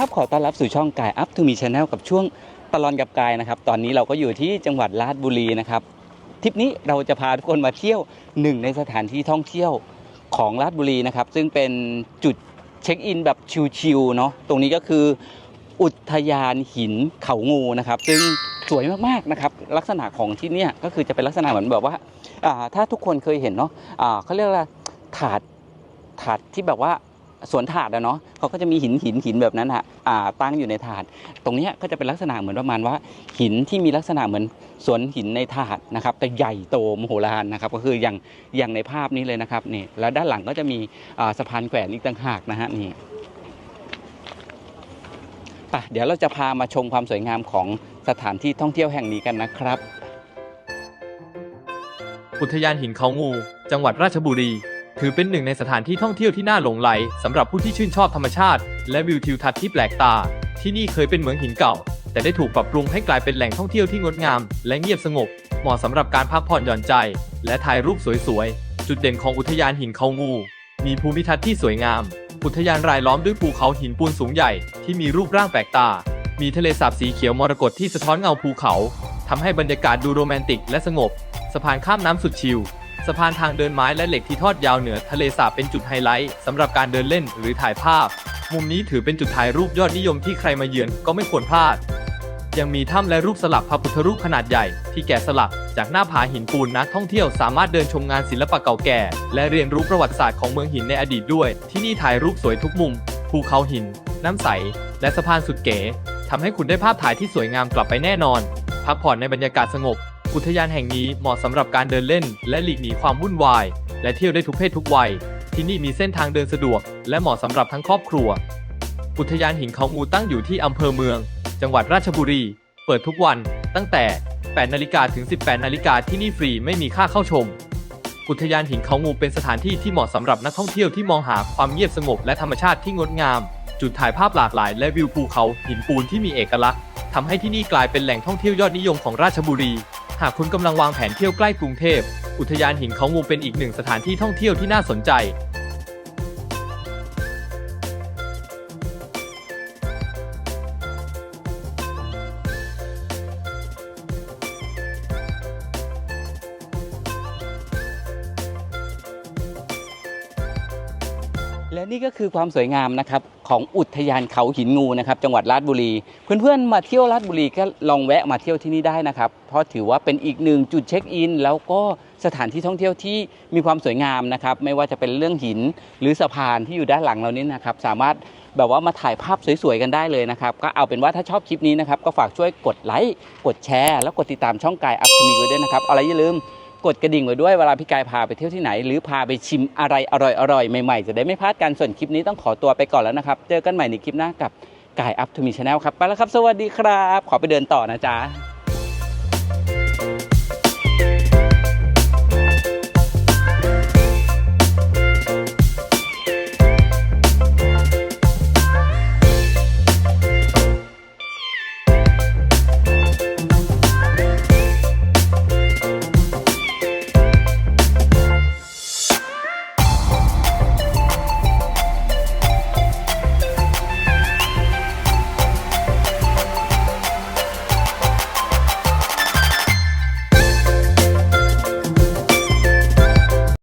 ครับ ขอต้อนรับสู่ช่องกายอัพทูมีชาแนลกับช่วงตลอนกับกายนะครับ ตอนนี้เราก็อยู่ที่จังหวัดราชบุรีนะครับทริปนี้เราจะพาทุกคนมาเที่ยวหนึ่งในสถานที่ท่องเที่ยวของราชบุรีนะครับ ซึ่งเป็นจุดเช็คอินแบบชิลๆเนาะตรงนี้ก็คือ อุทยานหินเขางูนะครับ ซึ่งสวยมากๆนะครับ ลักษณะของที่นี่ก็คือจะเป็นลักษณะเหมือนแบบว่าาถ้าทุกคนเคยเห็นเนาะอ่าเขาเรียกว่าถาดถาดที่แบบว่า สวนถาดอะเนาะเขาก็จะมีหินหินหินแบบนั้นอะอ่าตั้งอยู่ในถาด ตรงเนี้ยก็จะเป็นลักษณะเหมือนประมาณว่า หินที่มีลักษณะเหมือนสวนหินในถาดนะครับแต่ใหญ่โตมโหฬารนะครับ ก็คืออย่างอย่างในภาพนี้เลยนะครับนี่แล้วด้านหลังก็จะมีอ่าสะพานแขวนอีกต่างหากนะฮะนี่ไปเดี๋ยวเราจะพามาชมความสวยงามของสถานที่ท่องเที่ยวแห่งนี้กันนะครับ อุทยานหินเขางู จังหวัดราชบุรี ถือเป็นหนึ่งในสถานที่ท่องเที่ยวที่น่าหลงไหลสำหรับผู้ที่ชื่นชอบธรรมชาติ และวิวทิวทัศน์ที่แปลกตา ที่นี่เคยเป็นเหมืองหินเก่า แต่ได้ถูกปรับปรุงให้กลายเป็นแหล่งท่องเที่ยวที่งดงาม และเงียบสงบ เหมาะสำหรับการพักผ่อนหย่อนใจ และถ่ายรูปสวยๆ จุดเด่นของอุทยานหินเขางู มีภูมิทัศน์ที่สวยงาม อุทยานรายล้อมด้วยภูเขาหินปูนสูงใหญ่ที่มีรูปร่างแปลกตา มีทะเลสาบสีเขียวมรกตที่สะท้อนเงาภูเขาทำให้บรรยากาศดูโรแมนติกและสงบ สะพานข้ามน้ำสุดชิล สะพานทางเดินไม้และเหล็กที่ทอดยาวเหนือทะเลสาบเป็นจุดไฮไลท์สำหรับการเดินเล่นหรือถ่ายภาพ มุมนี้ถือเป็นจุดถ่ายรูปยอดนิยมที่ใครมาเยือนก็ไม่ควรพลาด ยังมีถ้ำและรูปสลักพระพุทธรูปขนาดใหญ่ที่แกะสลัก จากหน้าผาหินปูนนักท่องเที่ยวสามารถเดินชมงานศิลปะเก่าแก่ และเรียนรู้ประวัติศาสตร์ของเมืองหินในอดีตด้วย ที่นี่ถ่ายรูปสวยทุกมุม ภูเขาหิน น้ำใส และสะพานสุดเก๋ทำให้คุณได้ภาพถ่ายที่สวยงามกลับไปแน่นอน พักผ่อนในบรรยากาศสงบ อุทยานแห่งนี้เหมาะสำหรับการเดินเล่น และหลีกหนีความวุ่นวาย และเที่ยวได้ทุกเพศทุกวัย ที่นี่มีเส้นทางเดินสะดวก และเหมาะสำหรับทั้งครอบครัว อุทยานหินเขางูตั้งอยู่ที่อำเภอเมือง จังหวัดราชบุรี เปิดทุกวันตั้งแต่ 8 นาฬิกาถึง 18 นาฬิกาที่นี่ฟรีไม่มีค่าเข้าชม อุทยานหินเขางูเป็นสถานที่ที่เหมาะสำหรับนักท่องเที่ยวที่มองหาความเงียบสงบและธรรมชาติที่งดงาม จุดถ่ายภาพหลากหลาย และวิวภูเขาหินปูนที่มีเอกลักษณ์ทำให้ที่นี่กลายเป็นแหล่งท่องเที่ยวยอดนิยมของราชบุรี หากคุณกำลังวางแผนเที่ยวใกล้กรุงเทพ อุทยานหินเขางูเป็นอีกหนึ่งสถานที่ท่องเที่ยวที่น่าสนใจ และนี่ก็คือความสวยงามนะครับของอุทยานเขาหินงูนะครับ จังหวัดราชบุรี เพื่อนๆมาเที่ยวราชบุรีก็ลองแวะมาเที่ยวที่นี่ได้นะครับ เพราะถือว่าเป็นอีกหนึ่งจุดเช็คอิน แล้วก็สถานที่ท่องเที่ยวที่มีความสวยงามนะครับ ไม่ว่าจะเป็นเรื่องหินหรือสะพานที่อยู่ด้านหลังเรานี้นะครับ สามารถแบบว่ามาถ่ายภาพสวยๆกันได้เลยนะครับ ก็เอาเป็นว่าถ้าชอบคลิปนี้นะครับก็ฝากช่วยกดไลค์กดแชร์ แล้วกดติดตามช่องกายอัพมีไว้ด้วยนะครับอะไรอย่าลืม กดกระดิ่งไว้ด้วยเวลาพี่กายพาไปเที่ยวที่ไหน หรือพาไปชิมอะไรอร่อยๆ ใหม่ๆ จะได้ไม่พลาดกันส่วนคลิปนี้ต้องขอตัวไปก่อนแล้วนะครับ เจอกันใหม่ในคลิปหน้ากับกายอัพทูมีชาแนลครับ ไปแล้วครับ สวัสดีครับ ขอไปเดินต่อนะจ๊ะ